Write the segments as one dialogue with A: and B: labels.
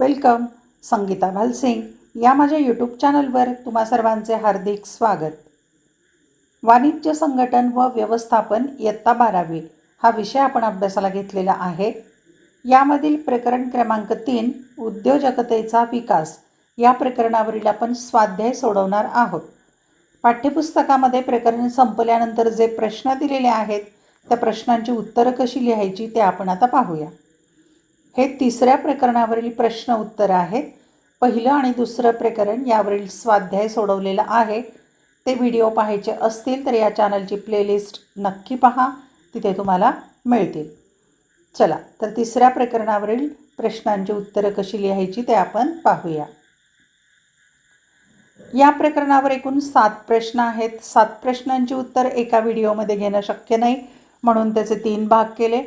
A: Welcome Sangeeta Bhalsingh या माझ्या YouTube चॅनलवर तुम्हा सर्वांचे हार्दिक स्वागत. वाणिज्य संघटन व व्यवस्थापन इयत्ता बारावी हा विषय आपण अभ्यासाला घेतलेला आहे. यामधील प्रकरण क्रमांक तीन उद्योजकतेचा विकास या प्रकरणावरील आपण स्वाध्याय सोडवणार आहोत. पाठ्यपुस्तकामध्ये प्रकरण संपल्यानंतर जे प्रश्न दिलेले आहेत त्या प्रश्नांची उत्तरं कशी लिहायची ते आपण आता पाहूया. हे तिसऱ्या प्रकरणावरील प्रश्न उत्तर आहेत. पहिलं आणि दुसरं प्रकरण यावरील स्वाध्याय सोडवलेलं आहे. ते व्हिडिओ पाहायचे असतील तर या चॅनलची प्लेलिस्ट नक्की पहा. तिथे तुम्हाला मिळतील. चला तर तिसऱ्या प्रकरणावरील प्रश्नांची उत्तरं कशी लिहायची ते आपण पाहूया. या प्रकरणावर एकूण सात प्रश्न आहेत. सात प्रश्नांची उत्तर एका व्हिडिओमध्ये घेणं शक्य नाही म्हणून त्याचे तीन भाग केले.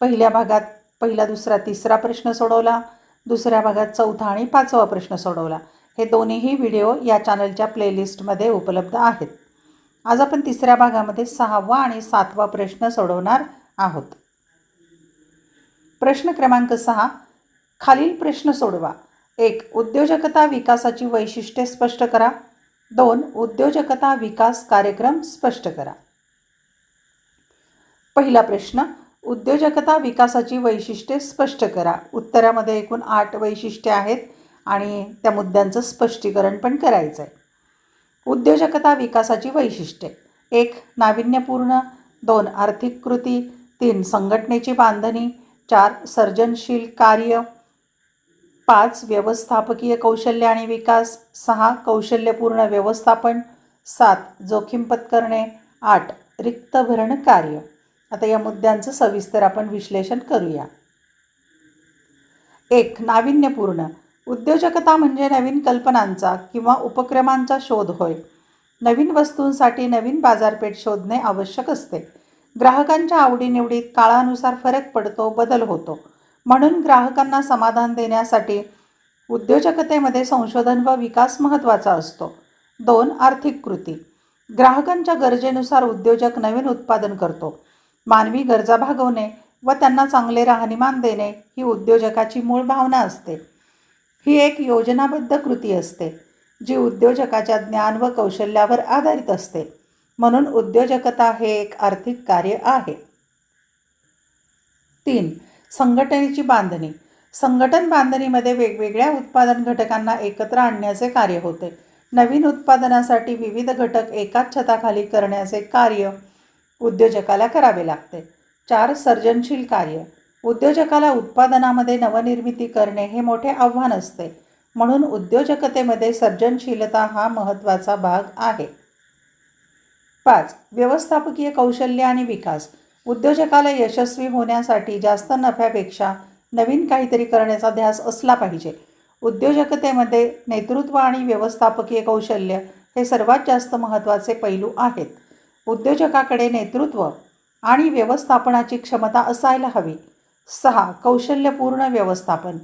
A: पहिल्या भागात पहिला दुसरा तिसरा प्रश्न सोडवला. दुसऱ्या भागात चौथा आणि पाचवा प्रश्न सोडवला. हे दोन्हीही व्हिडिओ या चॅनलच्या प्लेलिस्टमध्ये उपलब्ध आहेत. आज आपण तिसऱ्या भागामध्ये सहावा आणि सातवा प्रश्न सोडवणार आहोत. प्रश्न क्रमांक सहा. खालील प्रश्न सोडवा. एक उद्योजकता विकासाची वैशिष्ट्ये स्पष्ट करा. दोन उद्योजकता विकास कार्यक्रम स्पष्ट करा. पहिला प्रश्न उद्योजकता विकासाची वैशिष्ट्ये स्पष्ट करा. उत्तरामध्ये एकूण आठ वैशिष्ट्ये आहेत आणि त्या मुद्द्यांचं स्पष्टीकरण पण करायचं आहे उद्योजकता विकासाची वैशिष्ट्ये. एक नाविन्यपूर्ण. दोन आर्थिक कृती. तीन संघटनेची बांधणी. चार सर्जनशील कार्य. पाच व्यवस्थापकीय कौशल्य आणि विकास. सहा कौशल्यपूर्ण व्यवस्थापन. सात जोखीम पत्करणे. आठ रिक्त भरण कार्य. आता या मुद्द्यांचं सविस्तर आपण विश्लेषण करूया. एक नाविन्यपूर्ण. उद्योजकता म्हणजे नवीन कल्पनांचा किंवा उपक्रमांचा शोध होय. नवीन वस्तूंसाठी नवीन बाजारपेठ शोधणे आवश्यक असते. ग्राहकांच्या आवडीनिवडीत काळानुसार फरक पडतो बदल होतो. म्हणून ग्राहकांना समाधान देण्यासाठी उद्योजकतेमध्ये संशोधन व विकास महत्त्वाचा असतो. दोन आर्थिक कृती. ग्राहकांच्या गरजेनुसार उद्योजक नवीन उत्पादन करतो. मानवी गरजा भागवणे व त्यांना चांगले राहणीमान देणे ही उद्योजकाची मूळ भावना असते. ही एक योजनाबद्ध कृती असते जी उद्योजकाच्या ज्ञान व कौशल्यावर आधारित असते. म्हणून उद्योजकता हे एक आर्थिक कार्य आहे. तीन संघटनेची बांधणी. संघटन बांधणीमध्ये वेगवेगळ्या उत्पादन घटकांना एकत्र आणण्याचे कार्य होते. नवीन उत्पादनासाठी विविध घटक एकाच छताखाली करण्याचे कार्य उद्योजकाला करावे लागते. चार सर्जनशील कार्य. उद्योजकाला उत्पादनामध्ये नवनिर्मिती करणे हे मोठे आव्हान असते. म्हणून उद्योजकतेमध्ये सर्जनशीलता हा महत्त्वाचा भाग आहे. पाच व्यवस्थापकीय कौशल्य आणि विकास. उद्योजकाला यशस्वी होण्यासाठी जास्त नफ्यापेक्षा नवीन काहीतरी करण्याचा ध्यास असला पाहिजे. उद्योजकतेमध्ये नेतृत्व आणि व्यवस्थापकीय कौशल्य हे सर्वात जास्त महत्त्वाचे पैलू आहेत. उद्योजकाकडे नेतृत्व आणि व्यवस्थापनाची क्षमता असायला हवी. सहा. कौशल्यपूर्ण व्यवस्थापन.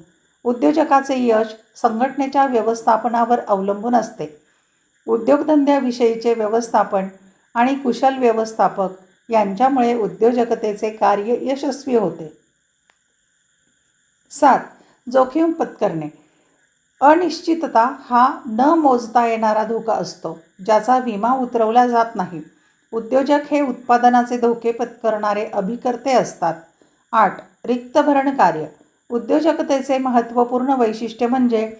A: उद्योजकाचे यश संघटनेच्या व्यवस्थापनावर अवलंबून असते. उद्योगधंद्याविषयीचे व्यवस्थापन आणि कुशल व्यवस्थापक यांच्यामुळे उद्योजकतेचे कार्य यशस्वी होते. सात. जोखीम पत्करणे. अनिश्चितता हा न मोजता येणारा धोका असतो ज्याचा विमा उतरवला जात नाही. उद्योजक हे उत्पादनाचे धोके पत्करणारे अभिकर्ते असतात. आठ. रिक्त भरण कार्य. उद्योजकतेचे महत्त्वपूर्ण वैशिष्ट्य म्हणजे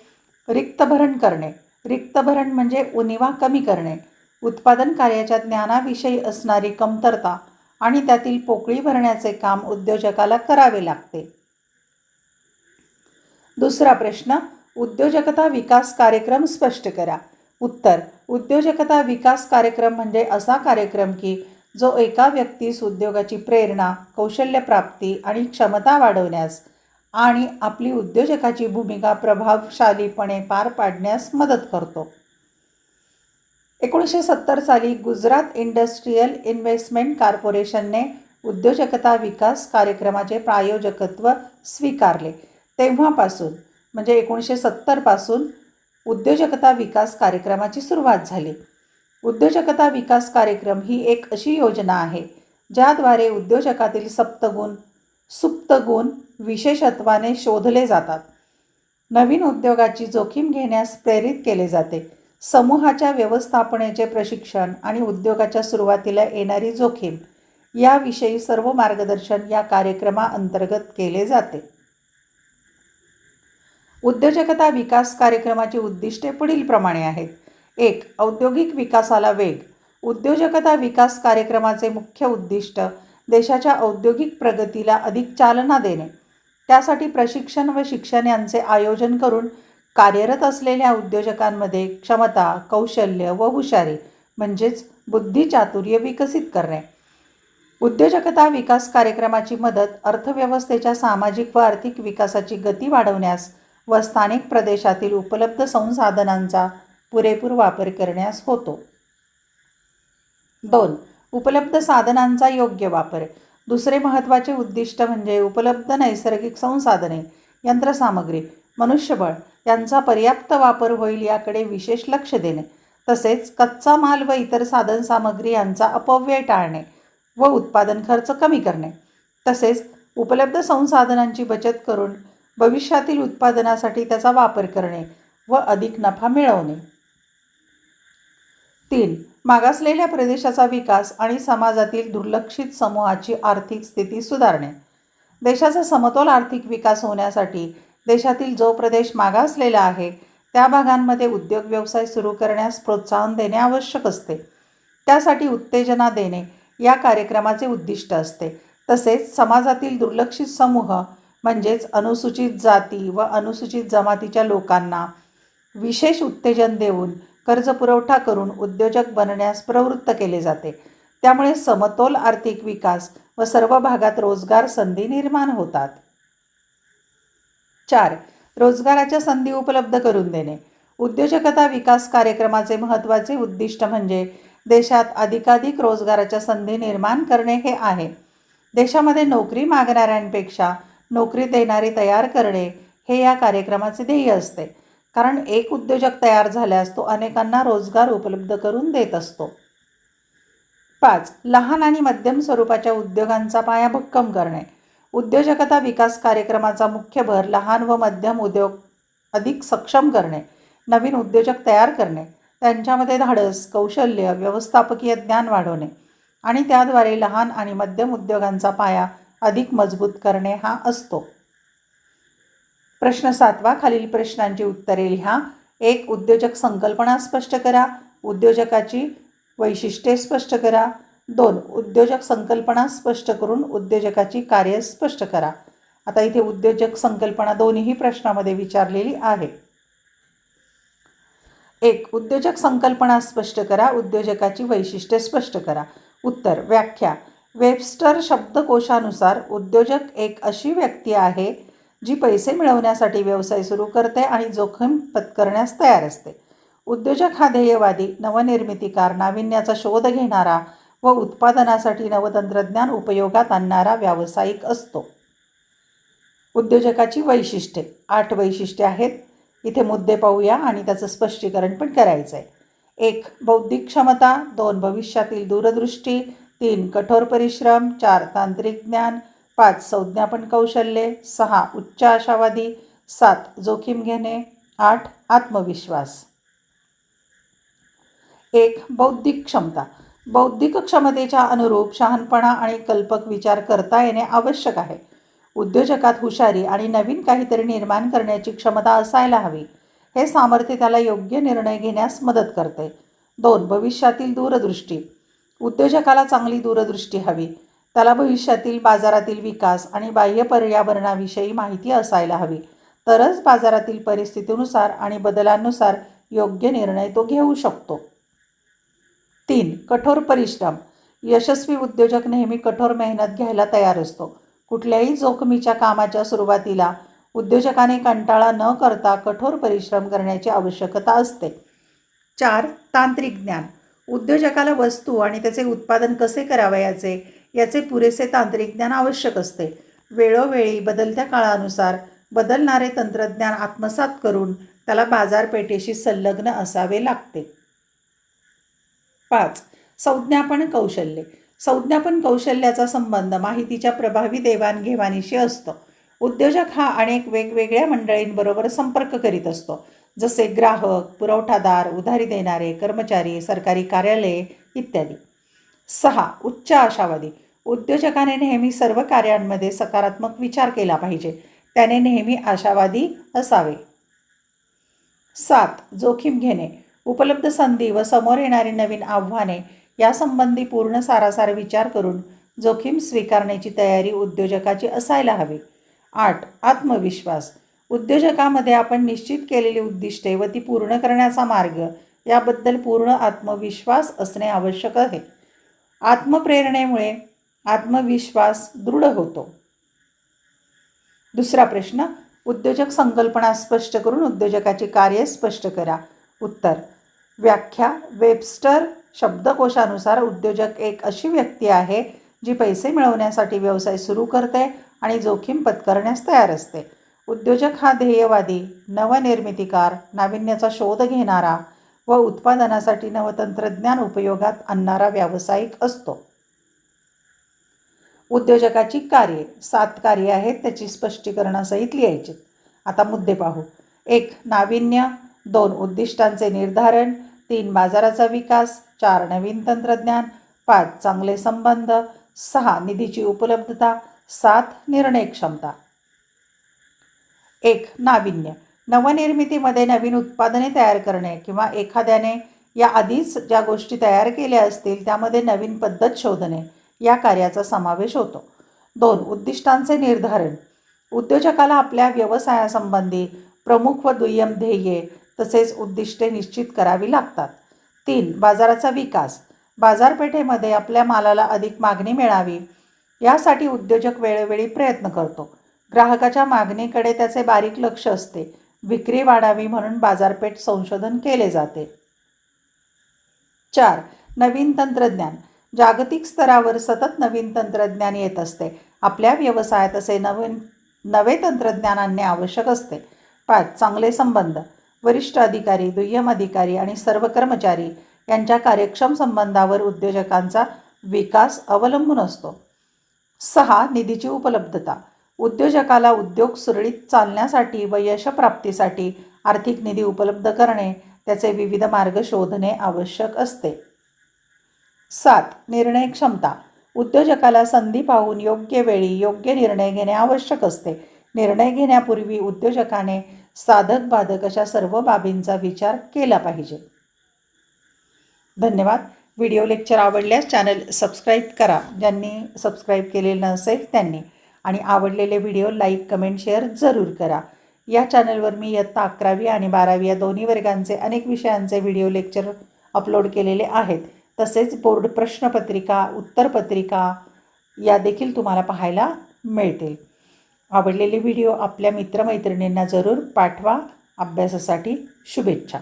A: रिक्त भरण करणे. रिक्त भरण म्हणजे उणिवा कमी करणे. उत्पादन कार्याच्या ज्ञानाविषयी असणारी कमतरता आणि त्यातील पोकळी भरण्याचे काम उद्योजकाला करावे लागते. दुसरा प्रश्न. उद्योजकता विकास कार्यक्रम स्पष्ट करा. उत्तर. उद्योजकता विकास कार्यक्रम म्हणजे असा कार्यक्रम की जो एका व्यक्तीस उद्योगाची प्रेरणा कौशल्यप्राप्ती आणि क्षमता वाढवण्यास आणि आपली उद्योजकाची भूमिका प्रभावशालीपणे पार पाडण्यास मदत करतो. एकोणीसशे सत्तर साली गुजरात इंडस्ट्रीयल इन्व्हेस्टमेंट कॉर्पोरेशनने उद्योजकता विकास कार्यक्रमाचे प्रायोजकत्व स्वीकारले. तेव्हापासून म्हणजे एकोणीसशे सत्तरपासून उद्योजकता विकास कार्यक्रमाची सुरुवात झाली. उद्योजकता विकास कार्यक्रम ही एक अशी योजना आहे ज्याद्वारे उद्योजकातील सप्तगुण सुप्तगुण विशेषत्वाने शोधले जातात. नवीन उद्योगाची जोखीम घेण्यास प्रेरित केले जाते. समूहाच्या व्यवस्थापनेचे प्रशिक्षण आणि उद्योगाच्या सुरुवातीला येणारी जोखीम याविषयी सर्व मार्गदर्शन या कार्यक्रमाअंतर्गत केले जाते. उद्योजकता विकास कार्यक्रमाची उद्दिष्टे पुढीलप्रमाणे आहेत. एक औद्योगिक विकासाला वेग. उद्योजकता विकास कार्यक्रमाचे मुख्य उद्दिष्ट देशाच्या औद्योगिक प्रगतीला अधिक चालना देणे. त्यासाठी प्रशिक्षण व शिक्षण यांचे आयोजन करून कार्यरत असलेल्या उद्योजकांमध्ये क्षमता कौशल्य व हुशारी म्हणजेच बुद्धिचातुर्य विकसित करणे. उद्योजकता विकास कार्यक्रमाची मदत अर्थव्यवस्थेच्या सामाजिक व आर्थिक विकासाची गती वाढवण्यास व स्थानिक प्रदेशातील उपलब्ध संसाधनांचा पुरेपूर वापर करण्यास होतो. दोन उपलब्ध साधनांचा योग्य वापर. दुसरे महत्त्वाचे उद्दिष्ट म्हणजे उपलब्ध नैसर्गिक संसाधने यंत्रसामग्री मनुष्यबळ यांचा पर्याप्त वापर होईल याकडे विशेष लक्ष देणे. तसेच कच्चा माल व इतर साधनसामग्री यांचा अपव्यय टाळणे व उत्पादन खर्च कमी करणे. तसेच उपलब्ध संसाधनांची बचत करून भविष्यातील उत्पादनासाठी त्याचा वापर करणे व अधिक नफा मिळवणे. तीन मागासलेल्या प्रदेशाचा विकास आणि समाजातील दुर्लक्षित समूहाची आर्थिक स्थिती सुधारणे. देशाचा समतोल आर्थिक विकास होण्यासाठी देशातील जो प्रदेश मागासलेला आहे त्या भागांमध्ये उद्योग व्यवसाय सुरू करण्यास प्रोत्साहन देणे आवश्यक असते. त्यासाठी उत्तेजना देणे या कार्यक्रमाचे उद्दिष्ट असते. तसेच समाजातील दुर्लक्षित समूह म्हणजेच अनुसूचित जाती व अनुसूचित जमातीच्या लोकांना विशेष उत्तेजन देऊन कर्ज पुरवठा करून उद्योजक बनण्यास प्रवृत्त केले जाते. त्यामुळे समतोल आर्थिक विकास व सर्व भागात रोजगार संधी निर्माण होतात. चार रोजगाराच्या संधी उपलब्ध करून देणे. उद्योजकता विकास कार्यक्रमाचे महत्त्वाचे उद्दिष्ट म्हणजे देशात अधिकाधिक रोजगाराच्या संधी निर्माण करणे हे आहे. देशामध्ये नोकरी मागणाऱ्यांपेक्षा नोकरी देणारी तयार करणे हे या कार्यक्रमाचे ध्येय असते. कारण एक उद्योजक तयार झाल्यास तो अनेकांना रोजगार उपलब्ध करून देत असतो. पाच लहान आणि मध्यम स्वरूपाच्या उद्योगांचा पाया भक्कम करणे. उद्योजकता विकास कार्यक्रमाचा मुख्य भर लहान व मध्यम उद्योग अधिक सक्षम करणे. नवीन उद्योजक तयार करणे. त्यांच्यामध्ये धाडस कौशल्य व्यवस्थापकीय ज्ञान वाढवणे. आणि त्याद्वारे लहान आणि मध्यम उद्योगांचा पाया अधिक मजबूत करणे हा असतो. प्रश्न सातवा खालील प्रश्नांची उत्तरे लिहा. एक उद्योजक संकल्पना स्पष्ट करा. उद्योजकाची वैशिष्ट्ये स्पष्ट करा. दोन उद्योजक संकल्पना स्पष्ट करून उद्योजकाची कार्य स्पष्ट करा. आता इथे उद्योजक संकल्पना दोन्ही प्रश्नामध्ये विचारलेली आहे. एक उद्योजक संकल्पना स्पष्ट करा. उद्योजकाची वैशिष्ट्ये स्पष्ट करा. उत्तर व्याख्या. वेबस्टर शब्दकोशानुसार उद्योजक एक अशी व्यक्ती आहे जी पैसे मिळवण्यासाठी व्यवसाय सुरू करते आणि जोखीम पत्करण्यास तयार असते. उद्योजक हा ध्येयवादी नवनिर्मितीकार नाविन्याचा शोध घेणारा व उत्पादनासाठी नवतंत्रज्ञान उपयोगात आणणारा व्यावसायिक असतो. उद्योजकाची वैशिष्ट्ये. आठ वैशिष्ट्ये आहेत. इथे मुद्दे पाहूया आणि त्याचं स्पष्टीकरण पण करायचं आहे एक बौद्धिक क्षमता. दोन भविष्यातील दूरदृष्टी. तीन कठोर परिश्रम चार तांत्रिक ज्ञान पाच संज्ञापन कौशल्ये सहा उच्च आशावादी सात जोखीम घेणे आठ आत्मविश्वास. एक बौद्धिक क्षमता. बौद्धिक क्षमतेच्या अनुरूप शहाणपणा आणि कल्पक विचार करता येणे आवश्यक आहे. उद्योजकात हुशारी आणि नवीन काहीतरी निर्माण करण्याची क्षमता असायला हवी. हे सामर्थ्य त्याला योग्य निर्णय घेण्यास मदत करते. दोन भविष्यातील दूरदृष्टी. उद्योजकाला चांगली दूरदृष्टी हवी. त्याला भविष्यातील बाजारातील विकास आणि बाह्य पर्यावरणाविषयी माहिती असायला हवी. तरच बाजारातील परिस्थितीनुसार आणि बदलांनुसार योग्य निर्णय तो घेऊ शकतो. तीन कठोर परिश्रम. यशस्वी उद्योजक नेहमी कठोर मेहनत घ्यायला तयार असतो. कुठल्याही जोखमीच्या कामाच्या सुरुवातीला उद्योजकाने कंटाळा न करता कठोर परिश्रम करण्याची आवश्यकता असते. चार तांत्रिक ज्ञान. उद्योजकाला वस्तू आणि त्याचे उत्पादन कसे करावयाचे याचे पुरेसे तांत्रिक ज्ञान आवश्यक असते. वेळोवेळी बदलत्या काळानुसार बदलणारे तंत्रज्ञान आत्मसात करून त्याला बाजारपेठेशी संलग्न असावे लागते. पाच संज्ञापन कौशल्ये. संज्ञापन कौशल्याचा संबंध माहितीच्या प्रभावी देवाणघेवाणीशी असतो. उद्योजक हा अनेक वेगवेगळ्या मंडळींबरोबर संपर्क करीत असतो. जसे ग्राहक पुरवठादार उधारी देणारे कर्मचारी सरकारी कार्यालये इत्यादी. सहा उच्च आशावादी. उद्योजकाने नेहमी सर्व कार्यांमध्ये सकारात्मक विचार केला पाहिजे. त्याने नेहमी आशावादी असावे. सात जोखीम घेणे. उपलब्ध संधी व समोर येणारी नवीन आव्हाने यासंबंधी पूर्ण सारासार विचार करून जोखीम स्वीकारण्याची तयारी उद्योजकाची असायला हवी. आठ आत्मविश्वास. उद्योजकामध्ये आपण निश्चित केलेली उद्दिष्टे व ती पूर्ण करण्याचा मार्ग याबद्दल पूर्ण आत्मविश्वास असणे आवश्यक आहे. आत्मप्रेरणेमुळे आत्मविश्वास दृढ होतो. दुसरा प्रश्न उद्योजक संकल्पना स्पष्ट करून उद्योजकाची कार्ये स्पष्ट करा. उत्तर व्याख्या वेबस्टर शब्दकोशानुसार उद्योजक एक अशी व्यक्ती आहे जी पैसे मिळवण्यासाठी व्यवसाय सुरू करते आणि जोखीम पत्करण्यास तयार असते. उद्योजक हा ध्येयवादी नवनिर्मितीकार नाविन्याचा शोध घेणारा व उत्पादनासाठी नवतंत्रज्ञान उपयोगात आणणारा व्यावसायिक असतो. उद्योजकाची कार्ये सात कार्ये आहेत त्याची स्पष्टीकरणासहित लिहायची आता मुद्दे पाहू. एक नाविन्य. दोन उद्दिष्टांचे निर्धारण. तीन बाजाराचा विकास. चार नवीन तंत्रज्ञान. पाच चांगले संबंध. सहा निधीची उपलब्धता. सात निर्णय क्षमता. एक नाविन्य. नवनिर्मितीमध्ये नवीन उत्पादने तयार करणे किंवा एखाद्याने या आधीच ज्या गोष्टी तयार केल्या असतील त्यामध्ये नवीन पद्धत शोधणे या कार्याचा समावेश होतो. दोन उद्दिष्टांचे निर्धारण. उद्योजकाला आपल्या व्यवसायासंबंधी प्रमुख व दुय्यम ध्येये तसेच उद्दिष्टे निश्चित करावी लागतात. तीन बाजाराचा विकास. बाजारपेठेमध्ये आपल्या मालाला अधिक मागणी मिळावी यासाठी उद्योजक वेळोवेळी प्रयत्न करतो. ग्राहकाच्या मागणीकडे त्याचे बारीक लक्ष असते. विक्री वाढावी म्हणून बाजारपेठ संशोधन केले जाते. चार नवीन तंत्रज्ञान. जागतिक स्तरावर सतत नवीन तंत्रज्ञान येत असते. आपल्या व्यवसायात असे नवीन नवे तंत्रज्ञान आणणे आवश्यक असते. पाच चांगले संबंध. वरिष्ठ अधिकारी दुय्यम अधिकारी आणि सर्व कर्मचारी यांच्या कार्यक्षम संबंधावर उद्योजकांचा विकास अवलंबून असतो. सहा निधीची उपलब्धता. उद्योजकाला उद्योग सुरळीत चालण्यासाठी व यशप्राप्तीसाठी आर्थिक निधी उपलब्ध करणे त्याचे विविध मार्ग शोधणे आवश्यक असते. सात. निर्णय क्षमता. उद्योजकाला संधी पाहून योग्य वेळी योग्य निर्णय घेणे आवश्यक असते. निर्णय घेण्यापूर्वी उद्योजकाने साधक बाधक अशा सर्व बाबींचा विचार केला पाहिजे. धन्यवाद. व्हिडिओ लेक्चर आवडल्यास चॅनल सबस्क्राईब करा. ज्यांनी सबस्क्राईब केलेलं नसेल त्यांनी आणि आवडलेले व्हिडिओ लाईक कमेंट शेअर जरूर करा. या चॅनलवर मी इयत्ता अकरावी आणि बारावी या दोन्ही वर्गांचे अनेक विषयांचे व्हिडिओ लेक्चर अपलोड केलेले आहेत. तसेच बोर्ड प्रश्नपत्रिका उत्तरपत्रिका या देखील तुम्हाला पाहायला मिळतील. आवडलेले व्हिडिओ आपल्या मित्रमैत्रिणींना जरूर पाठवा. अभ्यासासाठी शुभेच्छा.